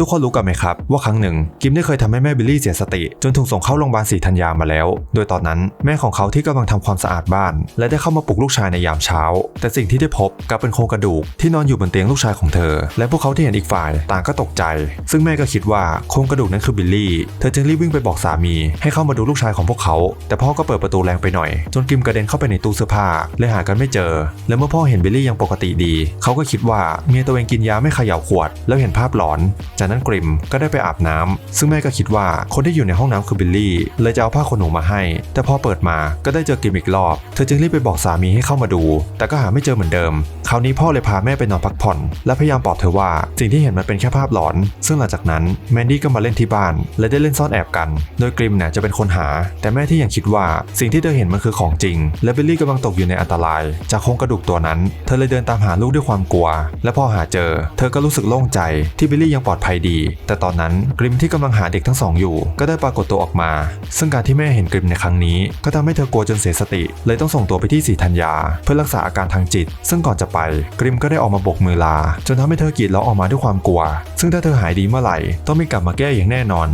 ทุกคนรู้กันไหมครับ ว่าครั้งหนึ่งกิมได้เคยทำให้แม่บิลลี่เสียสติ จนถูกส่งเข้าโรงพยาบาลศรีธัญญามาแล้ว โดยตอนนั้นแม่ของเขาที่กำลังทำความสะอาดบ้าน และได้เข้ามาปลุกลูกชายในยามเช้า แต่สิ่งที่ได้พบกลับเป็นโครงกระดูกที่นอนอยู่บนเตียงลูกชายของเธอ และพวกเขาที่เห็นอีกฝ่ายต่างก็ตกใจ ซึ่งแม่ก็คิดว่าโครงกระดูกนั้นคือบิลลี่ เธอจึงรีบวิ่งไปบอกสามี ให้เข้ามาดูลูกชายของพวกเขา แต่พ่อก็เปิดประตูแรงไปหน่อย จนกิมกระเด็นเข้าไปในตู้เสื้อผ้าเลยหากันไม่เจอ และเมื่อพ่อเห็นบิลลี่ยังปกติดี เขาก็คิดว่าเมียตัวเองกินยาไม่เขย่าขวด แล้วเห็นภาพหลอนจากนั้นกริมก็ได้ไปอาบน้ำซึ่งแม่ก็คิดว่าคนที่อยู่ในห้องน้ำคือบิลลี่ เลยจะเอาผ้าขนหนูมาให้ แต่พอเปิดมาก็ได้เจอกริมอีกรอบ เธอจึงรีบไปบอกสามีให้เข้ามาดู แต่ก็หาไม่เจอเหมือนเดิม คราวนี้พ่อเลยพาแม่ไปนอนพักผ่อน และพยายามปลอบเธอว่าสิ่งที่เห็นมันเป็นแค่ภาพหลอน ซึ่งหลังจากนั้นแมนดี้ก็มาเล่นที่บ้าน และได้เล่นซ่อนแอบกัน โดยกริมเนี่ยจะเป็นคนหา แต่แม่ที่ยังคิดว่าสิ่งที่เธอเห็นมันคือของจริง และบิลลี่กำลังตกอยู่ในอันตราย จากโครงกระดูกตัวนั้น เธอเลยเดินตามหาลูกด้วยความกลัว และพอหาเจอ เธอก็รู้สึกโล่งใจที่บิลลี่ยังปลอดภัยดี แต่ตอนนั้นกริมที่กำลังหาเด็กทั้งสองอยู่ ก็ได้ปรากฏตัวออกมา ซึ่งการที่แม่เห็นกริมในครั้งนี้ ก็ทำให้เธอกลัวจนเสียสติ เลยต้องส่งตัวไปที่ศรีธัญญา เพื่อรักษาอาการทางจิต ซึ่งก่อนจะไปกริมก็ได้ออกมาโบกมือลา จนทำให้เธอกรีดร้องออกมาด้วยความกลัว ซึ่งถ้าเธอหายดีเมื่อไหร่ต้องไม่กลับมาแก้อย่างแน่นอน